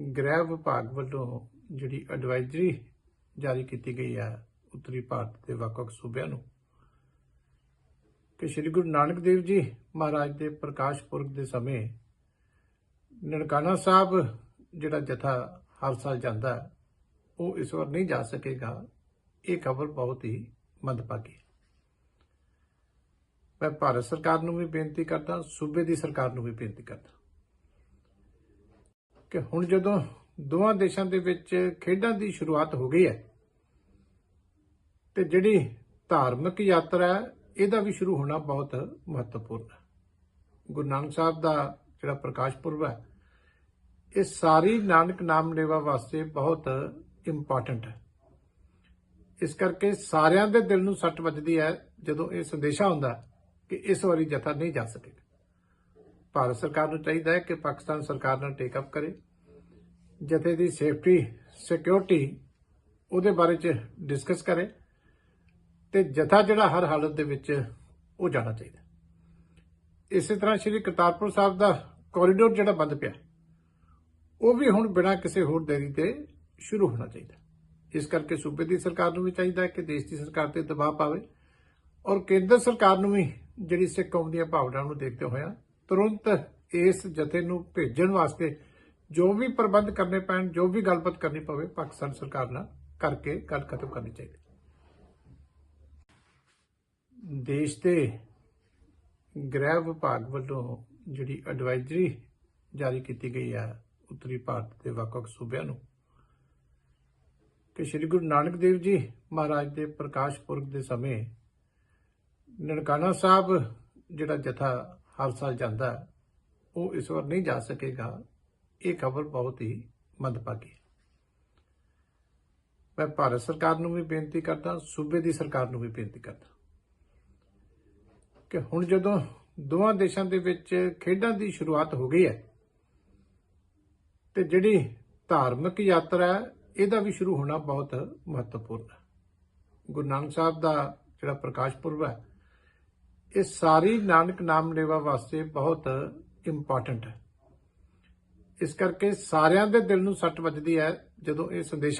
ਗ੍ਰਹਿ ਵਿਭਾਗ ਵੱਲੋਂ ਜਿਹੜੀ ਐਡਵਾਈਜ਼ਰੀ ਜਾਰੀ ਕੀਤੀ ਗਈ ਹੈ ਉੱਤਰੀ ਭਾਰਤ ਦੇ ਵੱਖ-ਵੱਖ ਸੂਬਿਆਂ ਨੂੰ, ਕਿ ਸ੍ਰੀ ਗੁਰੂ ਨਾਨਕ ਦੇਵ ਜੀ ਮਹਾਰਾਜ ਦੇ ਪ੍ਰਕਾਸ਼ ਪੁਰਬ ਦੇ ਸਮੇਂ ਨਨਕਾਣਾ ਸਾਹਿਬ ਜਿਹੜਾ ਜਥਾ ਹਰ ਸਾਲ ਜਾਂਦਾ ਉਹ ਇਸ ਵਾਰ ਨਹੀਂ ਜਾ ਸਕੇਗਾ। ਇਹ ਖਬਰ ਬਹੁਤ ਹੀ ਮੰਦਭਾਗੀ ਮੈਂ ਭਾਰਤ ਸਰਕਾਰ ਨੂੰ ਵੀ ਬੇਨਤੀ ਕਰਦਾ, ਸੂਬੇ ਦੀ ਸਰਕਾਰ ਨੂੰ ਵੀ ਬੇਨਤੀ ਕਰਦਾ। ਕਿ ਹੁਣ ਜਦੋਂ ਦੋਵਾਂ ਦੇਸ਼ਾਂ ਦੇ ਵਿੱਚ ਖੇਡਾਂ ਦੀ ਸ਼ੁਰੂਆਤ ਹੋ ਗਈ ਹੈ, ਤੇ ਜਿਹੜੀ ਧਾਰਮਿਕ ਯਾਤਰਾ ਹੈ, ਇਹਦਾ ਵੀ ਸ਼ੁਰੂ ਹੋਣਾ ਬਹੁਤ ਮਹੱਤਵਪੂਰਨ ਹੈ। ਗੁਰੂ ਨਾਨਕ ਸਾਹਿਬ ਦਾ ਜਿਹੜਾ ਪ੍ਰਕਾਸ਼ ਪੁਰਬ ਹੈ, ਇਹ ਸਾਰੀ ਨਾਨਕ ਨਾਮ ਲੇਵਾ ਵਾਸਤੇ ਬਹੁਤ ਇੰਪੋਰਟੈਂਟ ਹੈ। ਇਸ ਕਰਕੇ ਸਾਰਿਆਂ ਦੇ ਦਿਲ ਨੂੰ ਸੱਟ ਵੱਜਦੀ ਹੈ ਜਦੋਂ ਇਹ ਸੰਦੇਸ਼ਾ ਹੁੰਦਾ ਕਿ ਇਸ ਵਾਰੀ ਜਥਾ ਨਹੀਂ ਜਾ ਸਕੇਗਾ। ਭਾਰਤ ਸਰਕਾਰ ਨੂੰ ਚਾਹੀਦਾ ਹੈ ਕਿ ਪਾਕਿਸਤਾਨ ਸਰਕਾਰ ਨਾਲ ਟੇਕ ਅਪ ਕਰੇ। ਜਥੇ ਦੀ ਸੇਫਟੀ ਸਿਕਿਉਰਿਟੀ ਉਹਦੇ ਬਾਰੇ ਚ ਡਿਸਕਸ ਕਰੇ ਤੇ ਜਥਾ ਜਿਹੜਾ ਹਰ ਹਾਲਤ ਦੇ ਵਿੱਚ ਉਹ ਜਾਣਾ ਚਾਹੀਦਾ ਇਸੇ ਤਰ੍ਹਾਂ ਸ਼੍ਰੀ ਕਰਤਾਰਪੁਰ ਸਾਹਿਬ ਦਾ ਕੋਰੀਡੋਰ ਜਿਹੜਾ ਬੰਦ ਪਿਆ, ਉਹ ਵੀ ਹੁਣ ਬਿਨਾਂ ਕਿਸੇ ਹੋਰ ਦੇਰੀ ਤੇ ਸ਼ੁਰੂ ਹੋਣਾ ਚਾਹੀਦਾ ਇਸ ਕਰਕੇ ਸੂਬੇ ਦੀ ਸਰਕਾਰ ਨੂੰ ਵੀ ਚਾਹੀਦਾ ਹੈ ਕਿ ਦੇਸ਼ ਦੀ ਸਰਕਾਰ ਤੇ ਦਬਾਅ ਪਾਵੇ ਔਰ ਕੇਂਦਰ ਸਰਕਾਰ ਨੂੰ ਵੀ ਜਿਹੜੀ ਸਿੱਖ ਕੌਮ ਦੀਆਂ ਭਾਵਨਾਵਾਂ ਨੂੰ ਦੇਖਦੇ ਹੋਇਆ ਤੁਰੰਤ ਇਸ ਜਥੇ ਨੂੰ ਭੇਜਣ ਵਾਸਤੇ ਜੋ ਵੀ ਪ੍ਰਬੰਧ ਕਰਨੇ ਪੈਣ, ਜੋ ਵੀ ਗੱਲਬਾਤ ਕਰਨੀ ਪਵੇ, ਪਾਕਿਸਤਾਨ ਸਰਕਾਰ ਨਾਲ ਕਰਕੇ ਗੱਲ ਖਤਮ ਕਰਨੀ ਚਾਹੀਦੀ। ਦੇਸ਼ ਦੇ ਗ੍ਰਹਿ ਵਿਭਾਗ ਵੱਲੋਂ ਜਿਹੜੀ ਐਡਵਾਈਜ਼ਰੀ ਜਾਰੀ ਕੀਤੀ ਗਈ ਹੈ ਉੱਤਰੀ ਭਾਰਤ ਦੇ ਵੱਖ-ਵੱਖ ਸੂਬਿਆਂ ਨੂੰ, ਕਿ ਸ੍ਰੀ ਗੁਰੂ ਨਾਨਕ ਦੇਵ ਜੀ ਮਹਾਰਾਜ ਦੇ ਪ੍ਰਕਾਸ਼ ਪੁਰਬ ਦੇ ਸਮੇਂ ਨਨਕਾਣਾ ਸਾਹਿਬ ਜਿਹੜਾ ਜਥਾ ਹਰ ਸਾਲ ਜਾਂਦਾ ਉਹ ਇਸ ਵਾਰ ਨਹੀਂ ਜਾ ਸਕੇਗਾ। ਇਹ ਖਬਰ ਬਹੁਤ ਹੀ ਮੰਦਭਾਗੀ ਹੈ। ਮੈਂ ਭਾਰਤ ਸਰਕਾਰ ਨੂੰ ਵੀ ਬੇਨਤੀ ਕਰਦਾ, ਸੂਬੇ ਦੀ ਸਰਕਾਰ ਨੂੰ ਵੀ ਬੇਨਤੀ ਕਰਦਾ ਕਿ ਹੁਣ ਜਦੋਂ ਦੋਵਾਂ ਦੇਸ਼ਾਂ ਦੇ ਵਿੱਚ ਖੇਡਾਂ ਦੀ ਸ਼ੁਰੂਆਤ ਹੋ ਗਈ ਹੈ ਤੇ ਜਿਹੜੀ ਧਾਰਮਿਕ ਯਾਤਰਾ ਇਹਦਾ ਵੀ ਸ਼ੁਰੂ ਹੋਣਾ ਬਹੁਤ ਮਹੱਤਵਪੂਰਨ ਹੈ। ਗੁਰੂ ਨਾਨਕ ਸਾਹਿਬ ਦਾ ਜਿਹੜਾ ਪ੍ਰਕਾਸ਼ ਪੁਰਬ ਹੈ ਇਹ ਸਾਰੀ ਨਾਨਕ ਨਾਮ ਲੇਵਾ ਵਾਸਤੇ ਬਹੁਤ ਇੰਪੋਰਟੈਂਟ ਹੈ। ਇਸ ਕਰਕੇ ਸਾਰਿਆਂ ਦੇ ਦਿਲ ਨੂੰ ਸੱਟ ਵੱਜਦੀ ਹੈ ਜਦੋਂ ਇਹ ਸੰਦੇਸ਼